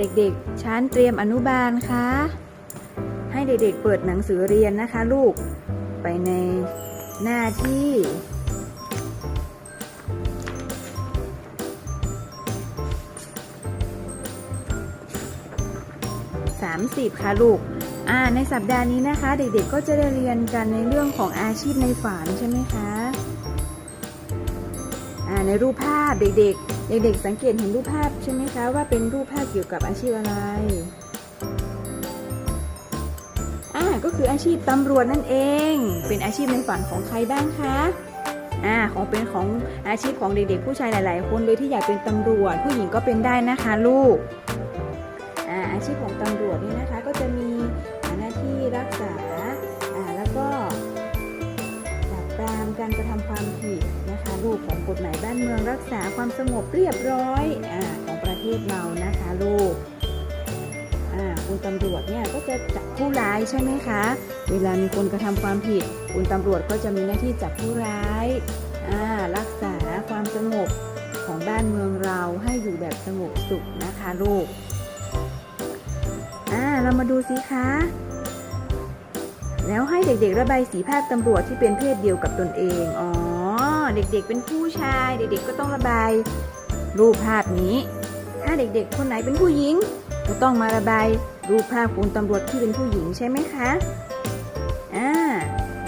เด็กๆ ชั้นเตรียมอนุบาลคะ ให้เด็กๆ เปิดหนังสือเรียนนะคะลูก ไปในหน้าที่ 30 ค่ะลูก อ่า ในสัปดาห์นี้นะคะ เด็กๆ ก็จะได้เรียนกันในเรื่องของอาชีพในฝันใช่ไหมคะ รูปภาพเด็กๆ เด็กๆ สังเกตเห็นรูปภาพใช่ไหมคะว่าเป็นรูปภาพเกี่ยวกับอาชีพอะไรอ่าก็คืออาชีพตำรวจนั่นเอง เป็นอาชีพในฝันของใครบ้างคะอ่าของเป็นของอาชีพของเด็กๆ ผู้ชายหลาย ๆ คนเลยที่อยากเป็นตำรวจ ผู้หญิงก็เป็นได้นะคะลูกอ่าอาชีพของตำรวจนี่นะคะก็จะมีหน้าที่รักษาอ่าแล้วก็ปราบปรามการกระทำความผิดนะคะลูกของกฎหมาย เมืองรักษาความสงบเรียบร้อยอของประเทศเรานะคะลูกอ่าคุณตำรวจเนี่ยก็จะจับผู้ร้ายใช่ไหมคะ เวลามีคนกระทำความผิด คุณตำรวจก็จะมีหน้าที่จับผู้ร้ายรักษาความสงบของบ้านเมืองเราให้อยู่แบบสงบสุขนะคะลูกอ่าเรามาดูสิคะแล้วให้เด็กๆ ระบายสีภาพตำรวจที่เป็นเพศเดียวกับตนเอง อ๋อ เด็กๆเป็นผู้ชาย เด็กๆก็ต้องระบายรูปภาพนี้ ถ้าเด็กๆ คนไหนเป็นผู้หญิง ก็ต้องมาระบายรูปภาพคุณตำรวจที่เป็นผู้หญิงใช่ไหมคะอ่า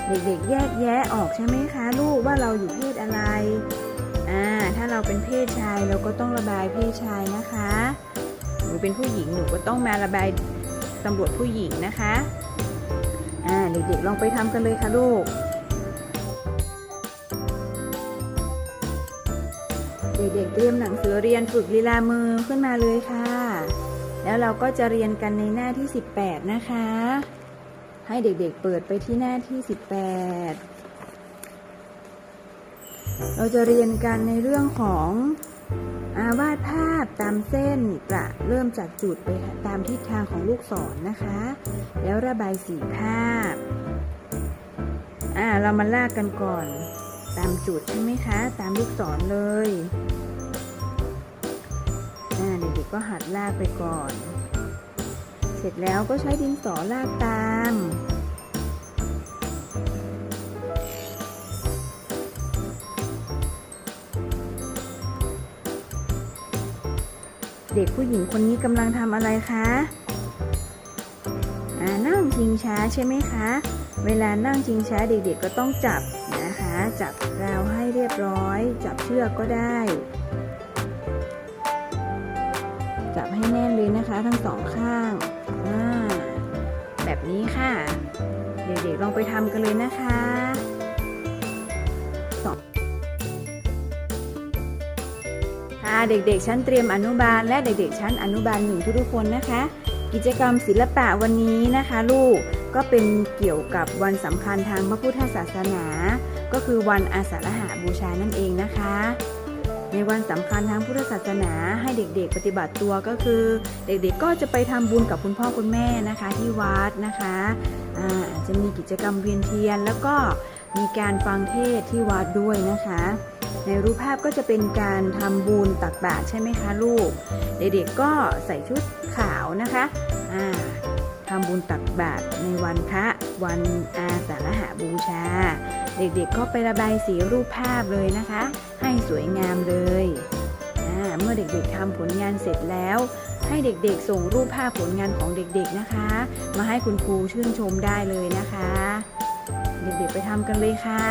เด็กๆ แยกแยะออกใช่ไหมคะลูกว่าเราอยู่เพศอะไรอ่าถ้าเราเป็นเพศชายเราก็ต้องระบายเพศชายนะคะหนูเป็นผู้หญิงหนูก็ต้องมาระบายตำรวจผู้หญิงนะคะอ่าเด็กๆลองไปทำกันเลยค่ะลูก เด็กๆเตรียมหนังสือเรียนฝึกลีลามือขึ้นมาเลยค่ะ แล้วเราก็จะเรียนกันในหน้าที่ 18 นะคะ ให้เด็กๆเปิดไปที่หน้าที่ 18 เราจะเรียนกันในเรื่องของอาวาดภาพตามเส้นประเริ่มจากจุดไปตามทิศทางของลูกศรนนะคะ แล้วระบายสีภาพ อ่าเรามาลากกันก่อน ตามจุดใช่ไหมคะ ตามลูกศรเลย ก็หัดลากไปก่อน เสร็จแล้วก็ใช้ดินสอลากตาม เด็กผู้หญิงคนนี้กำลังทำอะไรคะนั่งชิงช้าใช่ไหมคะ เวลานั่งชิงช้าเด็กๆก็ต้องจับนะคะ จับราวให้เรียบร้อย จับเชือกก็ได้ จับให้แน่นเลยนะคะ ทั้งสองข้างอ่าแบบนี้ค่ะ เด็กๆลองไปทำกันเลยนะคะค่ะเด็กๆ ชั้นเตรียมอนุบาล และเด็กๆ ชั้นอนุบาลหนึ่งทุกๆคนนะคะ กิจกรรมศิลปะวันนี้นะคะ ลูกก็เป็นเกี่ยวกับวันสำคัญทางพระพุทธศาสนา ก็คือวันอาสาฬหาบูชานั่นเองนะคะ ในวันสำคัญทางพุทธศาสนาให้เด็กๆ ปฏิบัติตัวก็คือ เด็กๆก็จะไปทำบุญกับคุณพ่อคุณแม่นะคะที่วัดนะคะอาจจะมีกิจกรรมเวียนเทียน แล้วก็มีการฟังเทศที่วัดด้วยนะคะ ในรูปภาพก็จะเป็นการทำบุญตักบาตรใช่ไหมคะลูก เด็กๆก็ใส่ชุดขาวนะคะอ่า ทำบุญตักบาตรในวันพระวันอาสาฬหาบูชา เด็กๆก็ไประบายสีรูปภาพเลยนะคะ ให้สวยงามเลยอ่าเมื่อเด็กๆทำผลงานเสร็จแล้ว ให้เด็กๆ ส่งรูปภาพผลงานของเด็กๆนะคะ มาให้คุณครูชื่นชมได้เลยนะคะ เด็กๆไปทำกันเลยค่ะ